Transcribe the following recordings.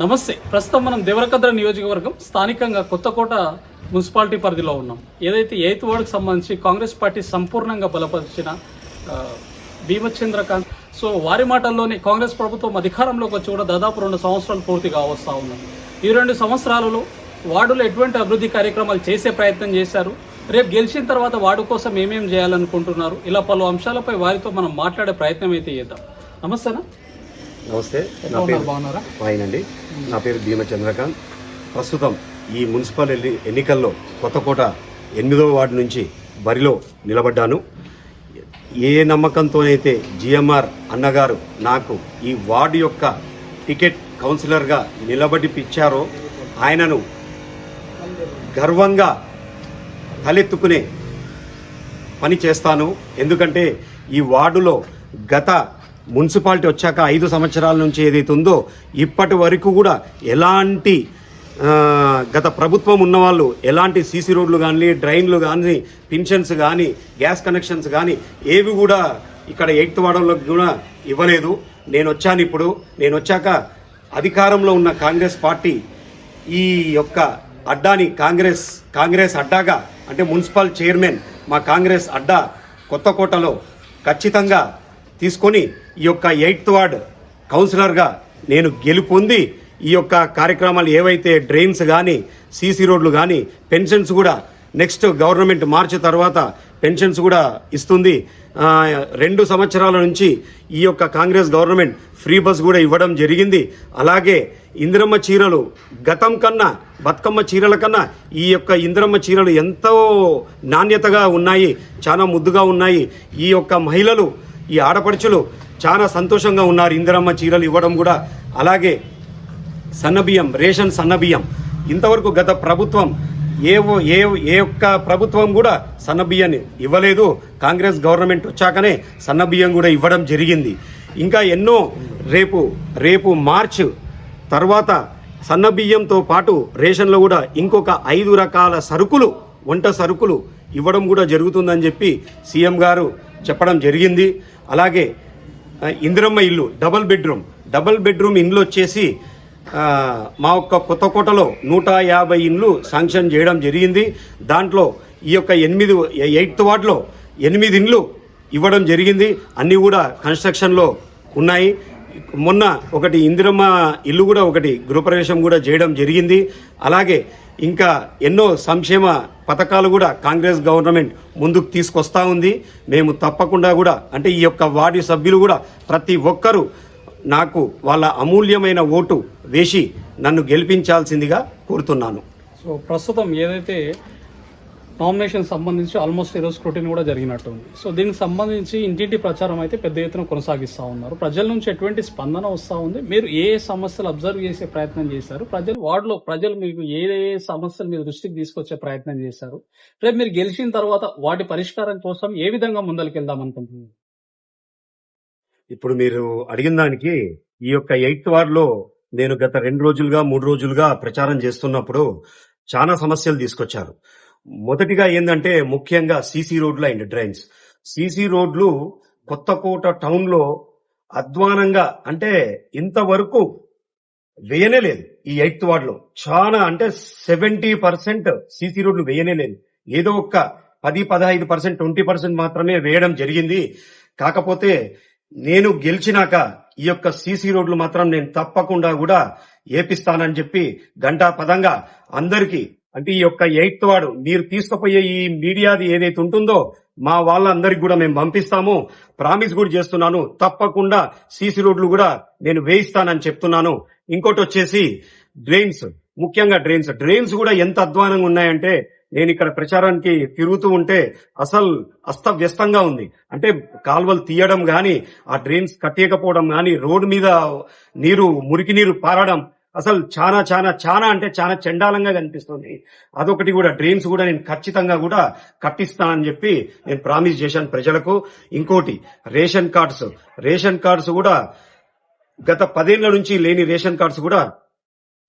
నమస్తే. ప్రస్తుతం మనం దేవరకద్ర నియోజకవర్గం స్థానికంగా కొత్తకోట మున్సిపాలిటీ పరిధిలో ఉన్నాం. ఏదైతే ఎయిత్ వార్డుకు సంబంధించి కాంగ్రెస్ పార్టీ సంపూర్ణంగా బలపరిచిన భీమచంద్రకాంత్ సో వారి మాటల్లోనే కాంగ్రెస్ ప్రభుత్వం అధికారంలోకి వచ్చి కూడా దాదాపు రెండు సంవత్సరాలు పూర్తిగా వస్తూ ఉన్నాం ఈ రెండు సంవత్సరాలలో వార్డులో ఎటువంటి అభివృద్ధి కార్యక్రమాలు చేసే ప్రయత్నం చేశారు. రేపు గెలిచిన తర్వాత వార్డు కోసం ఏమేం చేయాలనుకుంటున్నారు? ఇలా పలు అంశాలపై వారితో మనం మాట్లాడే ప్రయత్నం అయితే చేద్దాం. నమస్తేనా నమస్తే నా పేరు ఫైన్ అండి. నా పేరు భీమ చంద్రకాంత్. ప్రస్తుతం ఈ మున్సిపల్ ఎన్ని- ఎన్నికల్లో కొత్తకోట ఎనిమిదవ వార్డు నుంచి బరిలో నిలబడ్డాను. ఏ నమ్మకంతోనైతే జిఎంఆర్ అన్నగారు నాకు ఈ వార్డు యొక్క టికెట్ కౌన్సిలర్గా నిలబడిపిచ్చారో ఆయనను గర్వంగా తలెత్తుకునే పని చేస్తాను. ఎందుకంటే ఈ వార్డులో గత మున్సిపాలిటీ వచ్చాక ఐదు సంవత్సరాల నుంచి ఏదైతే ఉందో ఇప్పటి వరకు కూడా ఎలాంటి గత ప్రభుత్వం ఉన్నవాళ్ళు ఎలాంటి సీసీ రోడ్లు కానీ డ్రైన్లు కానీ పింఛన్స్ కానీ గ్యాస్ కనెక్షన్స్ కానీ ఏవి కూడా ఇక్కడ ఎయిత్ వార్డులో కూడా ఇవ్వలేదు. నేను వచ్చాను ఇప్పుడు. నేను వచ్చాక అధికారంలో ఉన్న కాంగ్రెస్ పార్టీ ఈ యొక్క అడ్డాని కాంగ్రెస్ కాంగ్రెస్ అడ్డాగా అంటే మున్సిపల్ చైర్మన్ మా కాంగ్రెస్ అడ్డా కొత్తకోటలో ఖచ్చితంగా తీసుకొని ఈ యొక్క ఎయిత్ వార్డ్ కౌన్సిలర్గా నేను గెలుపొంది ఈ యొక్క కార్యక్రమాలు ఏవైతే డ్రైన్స్ కానీ సీసీ రోడ్లు కానీ పెన్షన్స్ కూడా నెక్స్ట్ గవర్నమెంట్ మార్చి తర్వాత పెన్షన్స్ కూడా ఇస్తుంది. రెండు సంవత్సరాల నుంచి ఈ యొక్క కాంగ్రెస్ గవర్నమెంట్ ఫ్రీ బస్ కూడా ఇవ్వడం జరిగింది. అలాగే ఇందిరమ్మ చీరలు గతం కన్నా బతుకమ్మ చీరల కన్నా ఈ యొక్క ఇందిరమ్మ చీరలు ఎంతో నాణ్యతగా ఉన్నాయి చాలా ముద్దుగా ఉన్నాయి. ఈ యొక్క మహిళలు ఈ ఆడపడుచులు చాలా సంతోషంగా ఉన్నారు. ఇందిరమ్మ చీరలు ఇవ్వడం కూడా అలాగే సన్నబియ్యం రేషన్ సన్నబియ్యం ఇంతవరకు గత ప్రభుత్వం ఏ ఏ ఏ ఒక్క ప్రభుత్వం కూడా సన్నబియ్యాన్ని ఇవ్వలేదు. కాంగ్రెస్ గవర్నమెంట్ వచ్చాకనే సన్నబియ్యం కూడా ఇవ్వడం జరిగింది. ఇంకా ఎన్నో రేపు రేపు మార్చ్ తర్వాత సన్నబియ్యంతో పాటు రేషన్లో కూడా ఇంకొక ఐదు రకాల సరుకులు వంట సరుకులు ఇవ్వడం కూడా జరుగుతుందని చెప్పి సీఎం గారు చెప్పడం జరిగింది. అలాగే ఇందిరమ్మ ఇల్లు డబల్ బెడ్రూమ్ డబల్ బెడ్రూమ్ ఇండ్లు వచ్చేసి మా యొక్క కొత్త కోటలో నూట యాభై ఇండ్లు శాంక్షన్ చేయడం జరిగింది. దాంట్లో ఈ యొక్క ఎనిమిది ఎయిత్ వార్డులో ఎనిమిది ఇండ్లు ఇవ్వడం జరిగింది. అన్నీ కూడా కన్స్ట్రక్షన్లో ఉన్నాయి. మొన్న ఒకటి ఇందిరమ్మ ఇల్లు కూడా ఒకటి గృహప్రవేశం కూడా చేయడం జరిగింది. అలాగే ఇంకా ఎన్నో సంక్షేమ పథకాలు కూడా కాంగ్రెస్ గవర్నమెంట్ ముందుకు తీసుకొస్తా ఉంది. మేము తప్పకుండా కూడా అంటే ఈ యొక్క వార్డు సభ్యులు కూడా ప్రతి ఒక్కరూ నాకు వాళ్ళ అమూల్యమైన ఓటు వేసి నన్ను గెలిపించాల్సిందిగా కోరుతున్నాను. సో ప్రస్తుతం ఏదైతే నామినేషన్ సంబంధించి ఆల్మోస్ట్ ఈరోజు స్క్రూటిన్ కూడా జరిగినట్టుంది సో దీనికి సంబంధించి ఇంటింటి ప్రచారం అయితే పెద్ద ఎత్తున కొనసాగిస్తూ ఉన్నారు. ప్రజల నుంచి ఎటువంటి స్పందన వస్తూ ఉంది? మీరు ఏ ఏ సమస్యలు అబ్జర్వ్ చేసే ప్రయత్నం చేశారు? ప్రజలు వార్డులో ప్రజలు మీకు ఏ ఏ సమస్యలు మీ దృష్టికి తీసుకొచ్చే ప్రయత్నం చేశారు? రేపు మీరు గెలిచిన తర్వాత వాటి పరిష్కారం కోసం ఏ విధంగా ముందరికెళ్దాం అనుకుంటున్నారు? ఇప్పుడు మీరు అడిగిన దానికి ఈ యొక్క ఎయిత్ వార్డులో నేను గత రెండు రోజులుగా మూడు రోజులుగా ప్రచారం చేస్తున్నప్పుడు చాలా సమస్యలు తీసుకొచ్చారు. మొదటిగా ఏంటంటే ముఖ్యంగా సీసీ రోడ్లు అండ్ డ్రైన్స్. సీసీ రోడ్లు కొత్తకోట టౌన్లో అధ్వానంగా అంటే ఇంతవరకు వేయనే లేదు ఈ ఎయిత్ వార్డ్లో చాలా అంటే సెవెంటీ పర్సెంట్ సీసీ రోడ్లు వేయనే లేదు. ఏదో ఒక్క పది పదహైదు పర్సెంట్ ట్వంటీ పర్సెంట్ మాత్రమే వేయడం జరిగింది. కాకపోతే నేను గెలిచినాక ఈ యొక్క సీసీ రోడ్లు మాత్రం నేను తప్పకుండా కూడా ఏపిస్తానని చెప్పి గంటా పదంగా అందరికీ అంటే ఈ యొక్క ఎయిత్ వాడు మీరు తీసుకుపోయే ఈ మీడియాది ఏదైతే ఉంటుందో మా వాళ్ళందరికి కూడా మేము పంపిస్తాము. ప్రామిస్ కూడా చేస్తున్నాను. తప్పకుండా సీసీ రోడ్లు కూడా నేను వేయిస్తానని చెప్తున్నాను. ఇంకోటి వచ్చేసి డ్రైన్స్ ముఖ్యంగా డ్రైన్స్. డ్రైన్స్ కూడా ఎంత అధ్వానంగా ఉన్నాయంటే నేను ఇక్కడ ప్రచారానికి తిరుగుతూ ఉంటే అసలు అస్తవ్యస్తంగా ఉంది. అంటే కాల్వలు తీయడం గాని ఆ డ్రైన్స్ కట్టేయకపోవడం గాని రోడ్డు మీద నీరు మురికి నీరు పారడం అసలు చాలా చాలా చాలా అంటే చాలా చండాలంగా కనిపిస్తుంది. అదొకటి కూడా డ్రీమ్స్ కూడా నేను ఖచ్చితంగా కూడా కట్టిస్తానని చెప్పి నేను ప్రామిస్ చేశాను ప్రజలకు. ఇంకోటి రేషన్ కార్డ్స్. రేషన్ కార్డ్స్ కూడా గత పదేళ్ళ నుంచి లేని రేషన్ కార్డ్స్ కూడా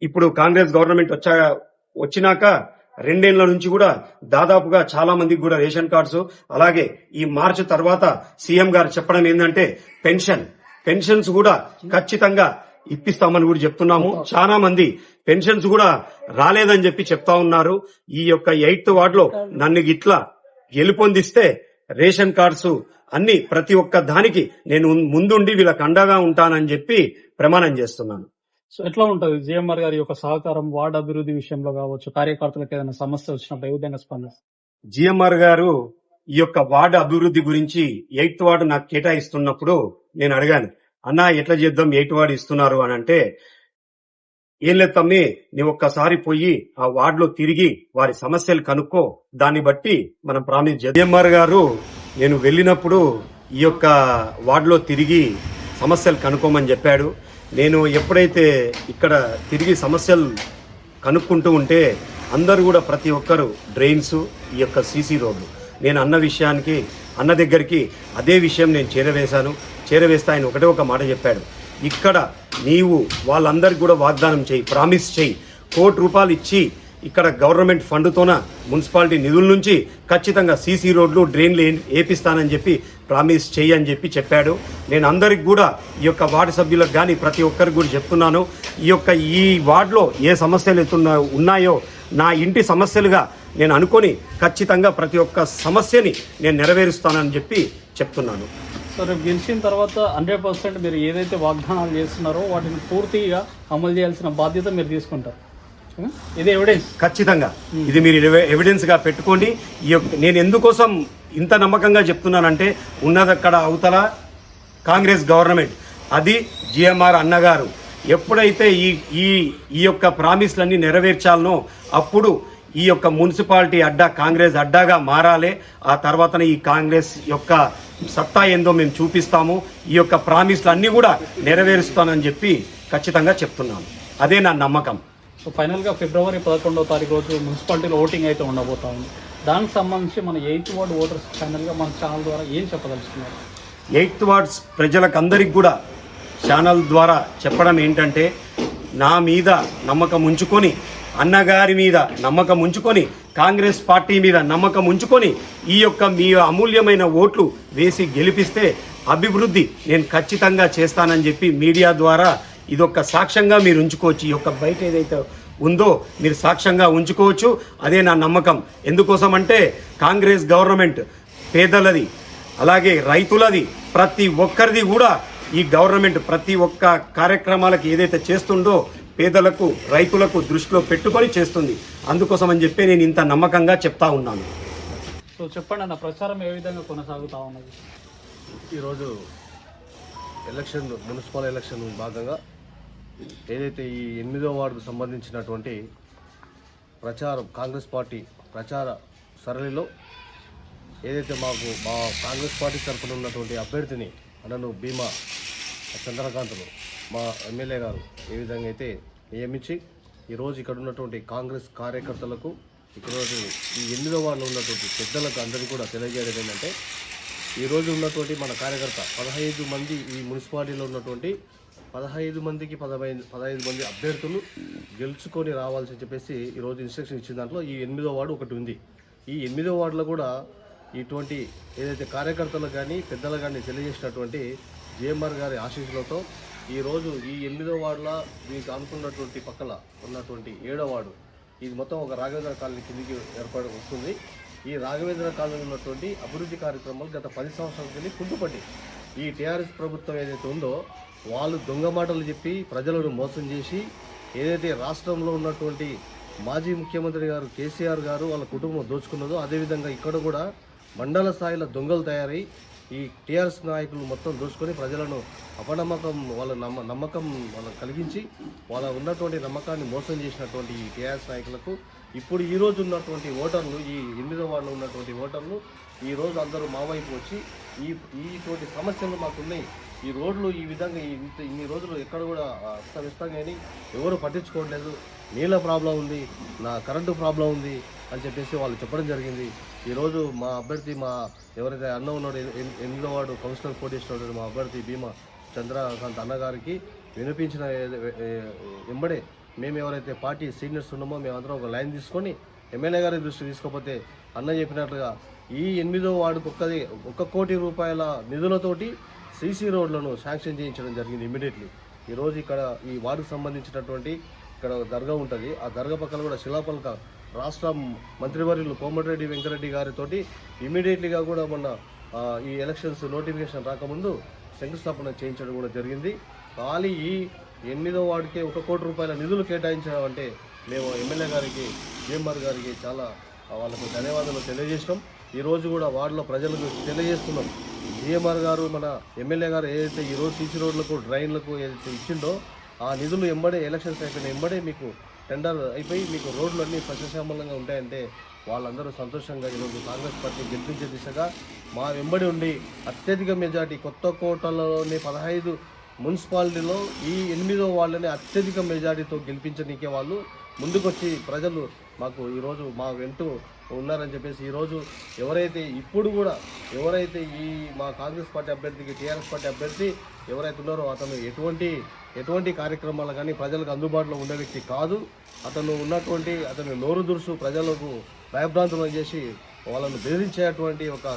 ఇప్పుడు కాంగ్రెస్ గవర్నమెంట్ వచ్చా వచ్చినాక రెండేళ్ళ నుంచి కూడా దాదాపుగా చాలా మందికి కూడా రేషన్ కార్డ్స్. అలాగే ఈ మార్చి తర్వాత సీఎం గారు చెప్పడం ఏంటంటే పెన్షన్. పెన్షన్స్ కూడా ఖచ్చితంగా ఇప్పిస్తామని కూడా చెప్తున్నాము. చాలా మంది పెన్షన్స్ కూడా రాలేదని చెప్పి చెప్తా ఉన్నారు. ఈ యొక్క ఎయిత్ వార్డ్లో నన్ను ఇట్లా గెలుపొందిస్తే రేషన్ కార్డ్స్ అన్ని ప్రతి ఒక్క దానికి నేను ముందుండి వీళ్ళకి అండగా ఉంటానని చెప్పి ప్రమాణం చేస్తున్నాను. సో ఎట్లా ఉంటది? జిఎంఆర్ గారి యొక్క సహకారం వార్డ్ అభివృద్ధి విషయంలో కావచ్చు కార్యకర్తలకు ఏదైనా సమస్య వచ్చినప్పుడు ఏ విధంగా స్పందిస్తారు? జిఎంఆర్ గారు ఈ యొక్క వార్డు అభివృద్ధి గురించి ఎయిత్ వార్డు నాకు కేటాయిస్తున్నప్పుడు నేను అడిగాను అన్నా ఎట్లా చేద్దాం? ఎయిట్ వార్డు ఇస్తున్నారు అని అంటే ఏం లేదు తమ్మి నీవు ఒక్కసారి పోయి ఆ వార్డులో తిరిగి వారి సమస్యలు కనుక్కో. దాన్ని బట్టి మనం ప్రామిస్ జిఎంఆర్ గారు నేను వెళ్ళినప్పుడు ఈ యొక్క వార్డులో తిరిగి సమస్యలు కనుక్కోమని చెప్పాడు. నేను ఎప్పుడైతే ఇక్కడ తిరిగి సమస్యలు కనుక్కుంటూ ఉంటే అందరూ కూడా ప్రతి ఒక్కరు డ్రైన్స్ ఈ యొక్క సీసీ రోడ్లు నేను అన్న విషయానికి అన్న దగ్గరికి అదే విషయం నేను చేరవేశాను. చేరవేస్తాయని ఆయన ఒకటే ఒక మాట చెప్పాడు. ఇక్కడ నీవు వాళ్ళందరికీ కూడా వాగ్దానం చేయి ప్రామిస్ చేయి. కోటి రూపాయలు ఇచ్చి ఇక్కడ గవర్నమెంట్ ఫండ్తోన మున్సిపాలిటీ నిధుల నుంచి ఖచ్చితంగా సీసీ రోడ్లు డ్రైన్లు వేపిస్తానని చెప్పి ప్రామిస్ చేయి అని చెప్పి చెప్పాడు. నేను అందరికి కూడా ఈ యొక్క వార్డు సభ్యులకు కానీ ప్రతి ఒక్కరికి కూడా చెప్తున్నాను ఈ యొక్క ఈ వార్డులో ఏ సమస్యలు ఎత్తున్నా ఉన్నాయో నా ఇంటి సమస్యలుగా నేను అనుకొని ఖచ్చితంగా ప్రతి ఒక్క సమస్యని నేను నెరవేరుస్తానని చెప్పి చెప్తున్నాను. సో రేపు గెలిచిన తర్వాత హండ్రెడ్ పర్సెంట్ మీరు ఏదైతే వాగ్దానాలు చేస్తున్నారో వాటిని పూర్తిగా అమలు చేయాల్సిన బాధ్యత మీరు తీసుకుంటారు? ఇది ఎవిడెన్స్ ఖచ్చితంగా. ఇది మీరు ఎవిడెన్స్గా పెట్టుకోండి. ఈ యొక్క నేను ఎందుకోసం ఇంత నమ్మకంగా చెప్తున్నానంటే ఉన్నదక్కడ అవతల కాంగ్రెస్ గవర్నమెంట్ అది జిఎంఆర్ అన్నగారు ఎప్పుడైతే ఈ ఈ ఈ యొక్క ప్రామిస్లన్నీ నెరవేర్చాలనో అప్పుడు ఈ యొక్క మున్సిపాలిటీ అడ్డా కాంగ్రెస్ అడ్డాగా మారాలి. ఆ తర్వాతనే ఈ కాంగ్రెస్ యొక్క సత్తా ఏందో మేము చూపిస్తాము. ఈ యొక్క ప్రామిస్లు అన్నీ కూడా నెరవేరుస్తానని చెప్పి ఖచ్చితంగా చెప్తున్నాను. అదే నా నమ్మకం. సో ఫైనల్గా ఫిబ్రవరి పదకొండవ తారీఖు రోజు మున్సిపాలిటీలో ఓటింగ్ అయితే ఉండబోతా ఉంది దానికి సంబంధించి మన ఎయిత్ వార్డ్ ఓటర్స్ ఫైనల్గా మన ఛానల్ ద్వారా ఏం చెప్పదలుచుకున్నారు? ఎయిత్ వార్డ్స్ ప్రజలకు అందరికి కూడా ఛానల్ ద్వారా చెప్పడం ఏంటంటే నా మీద నమ్మకం ఉంచుకొని అన్నగారి మీద నమ్మకం ఉంచుకొని కాంగ్రెస్ పార్టీ మీద నమ్మకం ఉంచుకొని ఈ యొక్క మీ అమూల్యమైన ఓట్లు వేసి గెలిపిస్తే అభివృద్ధి నేను ఖచ్చితంగా చేస్తానని చెప్పి మీడియా ద్వారా ఇదొక సాక్ష్యంగా మీరు ఉంచుకోవచ్చు. ఈ యొక్క బయట ఏదైతే ఉందో మీరు సాక్ష్యంగా ఉంచుకోవచ్చు. అదే నా నమ్మకం. ఎందుకోసం అంటే కాంగ్రెస్ గవర్నమెంట్ పేదలది అలాగే రైతులది ప్రతి ఒక్కరిది కూడా ఈ గవర్నమెంట్ ప్రతి ఒక్క కార్యక్రమాలకు ఏదైతే చేస్తుందో పేదలకు రైతులకు దృష్టిలో పెట్టుకొని చేస్తుంది. అందుకోసం అని చెప్పి నేను ఇంత నమ్మకంగా చెప్తా ఉన్నాను. సో చెప్పండి అన్న ప్రచారం ఏ విధంగా కొనసాగుతా ఉన్నది? ఈరోజు ఎలక్షన్ మున్సిపల్ ఎలక్షన్ భాగంగా ఏదైతే ఈ ఎనిమిదో వార్డుకు సంబంధించినటువంటి ప్రచారం కాంగ్రెస్ పార్టీ ప్రచార సరళిలో ఏదైతే మాకు మా కాంగ్రెస్ పార్టీ తరఫున ఉన్నటువంటి అభ్యర్థిని అన్నను భీమా చంద్రకాంత్ను మా ఎమ్మెల్యే గారు ఏ విధంగా అయితే నియమించి ఈరోజు ఇక్కడ ఉన్నటువంటి కాంగ్రెస్ కార్యకర్తలకు ఇక్కడ ఈ ఎనిమిదో వార్డులో ఉన్నటువంటి పెద్దలకు అందరికీ కూడా తెలియజేయడం ఏంటంటే ఈరోజు ఉన్నటువంటి మన కార్యకర్త పదహైదు మంది ఈ మున్సిపాలిటీలో ఉన్నటువంటి పదహైదు మందికి పదహైదు పదహైదు మంది అభ్యర్థులు గెలుచుకొని రావాల్సి చెప్పేసి ఈరోజు ఇన్స్ట్రక్షన్ ఇచ్చిన దాంట్లో ఈ ఎనిమిదో వార్డు ఒకటి ఉంది. ఈ ఎనిమిదో వార్డులో కూడా ఇటువంటి ఏదైతే కార్యకర్తలు కానీ పెద్దలకు కానీ తెలియజేసినటువంటి జేఎంఆర్ గారి ఆశీస్సులతో ఈరోజు ఈ ఎనిమిదో వార్డులో మీకు అనుకున్నటువంటి పక్కల ఉన్నటువంటి ఏడో వార్డు ఇది మొత్తం ఒక రాఘవేంద్ర కాలనీ కిందికి ఏర్పడి వస్తుంది. ఈ రాఘవేంద్ర కాలనీ ఉన్నటువంటి అభివృద్ధి కార్యక్రమాలు గత పది సంవత్సరాల కింద కుంటుపట్టి ఈ టీఆర్ఎస్ ప్రభుత్వం ఏదైతే ఉందో వాళ్ళు దొంగ మాటలు చెప్పి ప్రజలను మోసం చేసి ఏదైతే రాష్ట్రంలో ఉన్నటువంటి మాజీ ముఖ్యమంత్రి గారు కేసీఆర్ గారు వాళ్ళ కుటుంబం దోచుకున్నదో అదేవిధంగా ఇక్కడ కూడా మండల స్థాయిలో దొంగలు తయారై ఈ టీఆర్ఎస్ నాయకులు మొత్తం దోచుకొని ప్రజలను అపనమ్మకం వాళ్ళ నమ్మ నమ్మకం వాళ్ళకి కలిగించి వాళ్ళ ఉన్నటువంటి నమ్మకాన్ని మోసం చేసినటువంటి ఈ టీఆర్ఎస్ నాయకులకు ఇప్పుడు ఈ రోజు ఉన్నటువంటి ఓటర్లు ఈ ఎనిమిదో వార్డులో ఉన్నటువంటి ఓటర్లు ఈ రోజు అందరూ మా వైపు వచ్చి ఈ ఈటువంటి ఇటువంటి సమస్యలు మాకున్నాయి. ఈ రోడ్లు ఈ విధంగా ఇంత ఇన్ని రోజులు ఎక్కడ కూడా అస్తవ్యస్తం కానీ ఎవరు పట్టించుకోవట్లేదు. నీళ్ళ ప్రాబ్లం ఉంది నా కరెంటు ప్రాబ్లం ఉంది. అని చెప్పేసి వాళ్ళు చెప్పడం జరిగింది. ఈరోజు మా అభ్యర్థి మా ఎవరైతే అన్న ఉన్నాడు ఎన్- ఎనిమిదో వాడు కౌన్సిలర్ పోటీ చేసినాడు మా అభ్యర్థి భీమా చంద్రకాంత్ అన్నగారికి వినిపించిన ఎంబడే మేము ఎవరైతే పార్టీ సీనియర్స్ ఉన్నామో మేమందరం ఒక లైన్ తీసుకొని ఎమ్మెల్యే గారి దృష్టి తీసుకోకపోతే అన్న చెప్పినట్లుగా ఈ ఎనిమిదో వార్డుకు ఒక్కది ఒక కోటి రూపాయల నిధులతోటి సీసీ రోడ్లను శాంక్షన్ చేయించడం జరిగింది ఇమీడియట్లీ ఈరోజు ఇక్కడ ఈ వార్డుకు సంబంధించినటువంటి ఇక్కడ దర్గా ఉంటుంది. ఆ దర్గా పక్కన కూడా శిలాపలక రాష్ట్ర మంత్రివర్యులు కోమటిరెడ్డి వెంకరెడ్డి గారితో ఇమీడియట్లీగా కూడా మొన్న ఈ ఎలక్షన్స్ నోటిఫికేషన్ రాకముందు శంకుస్థాపన చేయించడం కూడా జరిగింది. ఖాళీ ఈ ఎనిమిదో వార్డుకే ఒక కోటి రూపాయల నిధులు కేటాయించడం అంటే మేము ఎమ్మెల్యే గారికి జిఎంఆర్ గారికి చాలా వాళ్ళకు ధన్యవాదాలు తెలియజేసినాం. ఈరోజు కూడా వార్డులో ప్రజలకు తెలియజేస్తున్నాం. జిఎంఆర్ గారు మన ఎమ్మెల్యే గారు ఏదైతే ఈ రోజు సీసీ రోడ్లకు డ్రైన్లకు ఏదైతే ఇచ్చిండో ఆ నిధులు ఎంబడే ఎలక్షన్స్ అయిపోయిన ఎంబడే మీకు టెండర్ అయిపోయి మీకు రోడ్లు అన్నీ సస్యశ్యామలంగా ఉంటాయంటే వాళ్ళందరూ సంతోషంగా ఈరోజు కాంగ్రెస్ పార్టీ గెలిపించే దిశగా మా వెంబడి ఉండి అత్యధిక మెజార్టీ కొత్త కోటలలోని పదహైదు మున్సిపాలిటీలో ఈ ఎనిమిదో వాళ్ళని అత్యధిక మెజారిటీతో గెలిపించనీకే వాళ్ళు ముందుకొచ్చి ప్రజలు మాకు ఈరోజు మా వెంటూ ఉన్నారని చెప్పేసి ఈరోజు ఎవరైతే ఇప్పుడు కూడా ఎవరైతే ఈ మా కాంగ్రెస్ పార్టీ అభ్యర్థికి టీఆర్ఎస్ పార్టీ అభ్యర్థి ఎవరైతే ఉన్నారో అతను ఎటువంటి ఎటువంటి కార్యక్రమాలు కానీ ప్రజలకు అందుబాటులో ఉండే వ్యక్తి కాదు. అతను ఉన్నటువంటి అతను నోరు దురుసు ప్రజలకు భయభ్రాంతులను చేసి వాళ్ళను బెదిరించేటువంటి ఒక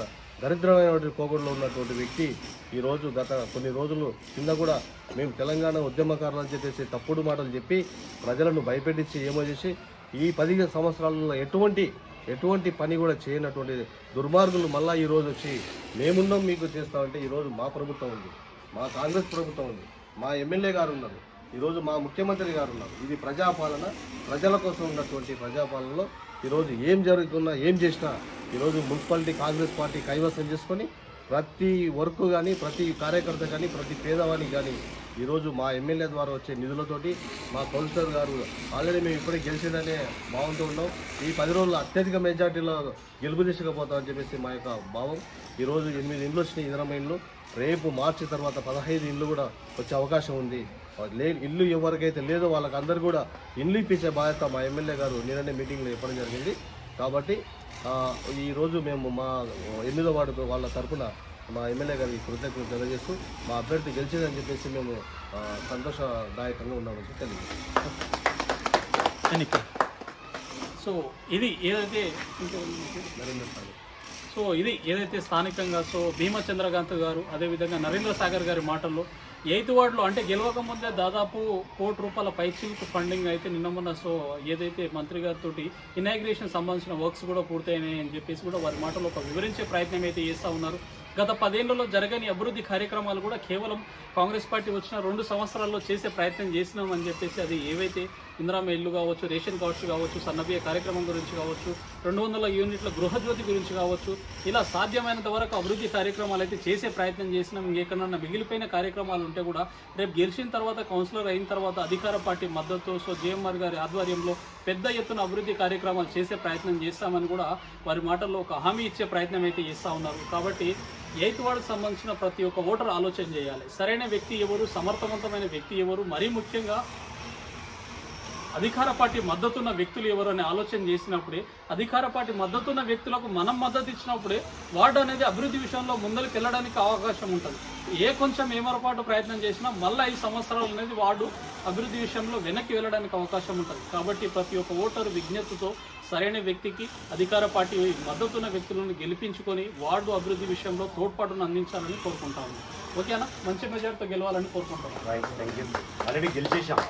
దరిద్రమైనటువంటి పోగొడలో ఉన్నటువంటి వ్యక్తి ఈరోజు గత కొన్ని రోజులు కింద కూడా మేము తెలంగాణ ఉద్యమకారులు అని చెప్పేసి తప్పుడు మాటలు చెప్పి ప్రజలను భయపెట్టించి ఏమో చేసి ఈ పదిహేను సంవత్సరాలలో ఎటువంటి ఎటువంటి పని కూడా చేయనటువంటి దుర్మార్గులు మళ్ళా ఈరోజు వచ్చి మేమున్నాం మీకు చేస్తామంటే ఈరోజు మా ప్రభుత్వం ఉంది మా కాంగ్రెస్ ప్రభుత్వం ఉంది మా ఎమ్మెల్యే గారు ఉన్నారు ఈరోజు మా ముఖ్యమంత్రి గారు ఉన్నారు. ఇది ప్రజాపాలన ప్రజల కోసం ఉన్నటువంటి ప్రజాపాలనలో ఈరోజు ఏం జరుగుతున్నా ఏం చేసినా ఈరోజు మున్సిపాలిటీ కాంగ్రెస్ పార్టీ కైవసం చేసుకొని ప్రతి వర్క్ కానీ ప్రతి కార్యకర్త కానీ ప్రతి పేదవానికి కానీ ఈరోజు మా ఎమ్మెల్యే ద్వారా వచ్చే నిధులతోటి మా కౌన్సిలర్ గారు ఆల్రెడీ మేము ఇప్పుడే గెలిచిందనే భావంతో ఉన్నాం. ఈ పది రోజులు అత్యధిక మెజార్టీలో గెలుపు తీసుకుపోతామని చెప్పేసి మా యొక్క భావం. ఈరోజు ఎనిమిది ఇండ్లు వచ్చినాయి ఇందిరమ్మ ఇండ్లు. రేపు మార్చి తర్వాత పదహైదు ఇండ్లు కూడా వచ్చే అవకాశం ఉంది. లే ఇల్లు ఎవరికైతే లేదో వాళ్ళకి అందరు కూడా ఇండ్లు ఇప్పించే బాధ్యత మా ఎమ్మెల్యే గారు నిన్ననే మీటింగ్లో చెప్పడం జరిగింది. కాబట్టి ఈరోజు మేము మా ఎనిమిదో వార్డు వాళ్ళ తరపున మా ఎమ్మెల్యే గారికి కృతజ్ఞతలు తెలియజేస్తూ మా అభ్యర్థి గెలిచిందని చెప్పేసి మేము సంతోషదాయకంగా ఉన్నామని తెలియజేస్తాం ఎన్నిక సో ఇది ఏదైతే నరేంద్ర సో ఇది ఏదైతే స్థానికంగా సో భీమా చంద్రకాంత్ గారు అదేవిధంగా నరేంద్ర సాగర్ గారి మాటల్లో ఎయిత్ వార్డులో అంటే గెలవక ముందే దాదాపు కోటి రూపాయల పైచిల్క్ ఫండింగ్ అయితే నిన్న మొన్న సో ఏదైతే మంత్రి గారితో ఇనాగ్రేషన్ సంబంధించిన వర్క్స్ కూడా పూర్తయినాయి అని చెప్పేసి కూడా వారి మాటలో ఒక వివరించే ప్రయత్నం అయితే చేస్తూ ఉన్నారు. గత పదేళ్ళలో జరగని అభివృద్ధి కార్యక్రమాలు కూడా కేవలం కాంగ్రెస్ పార్టీ వచ్చిన రెండు సంవత్సరాల్లో చేసే ప్రయత్నం చేసినామని చెప్పేసి అది ఏవైతే ఇందిరామ ఇల్లు కావచ్చు రేషన్ కార్డ్స్ కావచ్చు సన్నబియ కార్యక్రమం గురించి కావచ్చు రెండు వందల యూనిట్ల గృహజ్యోతి గురించి కావచ్చు ఇలా సాధ్యమైనంత వరకు అభివృద్ధి కార్యక్రమాలు అయితే చేసే ప్రయత్నం చేసినాం. ఇంకెక్కడన్నా మిగిలిపోయిన కార్యక్రమాలు ఉంటే కూడా రేపు గెలిచిన తర్వాత కౌన్సిలర్ అయిన తర్వాత అధికార పార్టీ మద్దతు సో జేఎంఆర్ గారి ఆధ్వర్యంలో పెద్ద ఎత్తున అభివృద్ధి కార్యక్రమాలు చేసే ప్రయత్నం చేస్తామని కూడా వారి మాటల్లో ఒక హామీ ఇచ్చే ప్రయత్నం అయితే చేస్తూ ఉన్నారు. కాబట్టి ఎయిత్ వార్డుకు సంబంధించిన ప్రతి ఒక్క ఓటర్ ఆలోచన చేయాలి. సరైన వ్యక్తి ఎవరు సమర్థవంతమైన వ్యక్తి ఎవరు మరీ ముఖ్యంగా అధికార పార్టీ మద్దతున్న వ్యక్తులు ఎవరు అని ఆలోచన చేసినప్పుడే అధికార పార్టీ మద్దతున్న వ్యక్తులకు మనం మద్దతు ఇచ్చినప్పుడే వార్డు అనేది అభివృద్ధి విషయంలో ముందరికి వెళ్ళడానికి అవకాశం ఉంటుంది. ఏ కొంచెం ఏమరపాటు ప్రయత్నం చేసినా మళ్ళీ ఐదు సంవత్సరాలు అనేది వార్డు అభివృద్ధి విషయంలో వెనక్కి వెళ్ళడానికి అవకాశం ఉంటుంది. కాబట్టి ప్రతి ఒక్క ఓటరు విజ్ఞతతో సరైన వ్యక్తికి అధికార పార్టీ మద్దతున్న వ్యక్తులను గెలిపించుకొని వార్డు అభివృద్ధి విషయంలో తోడ్పాటును అందించాలని కోరుకుంటాము ఓకేనా? మంచి మెజార్టీతో గెలవాలని యూ ఆల్రెడీ గెలిచేసాం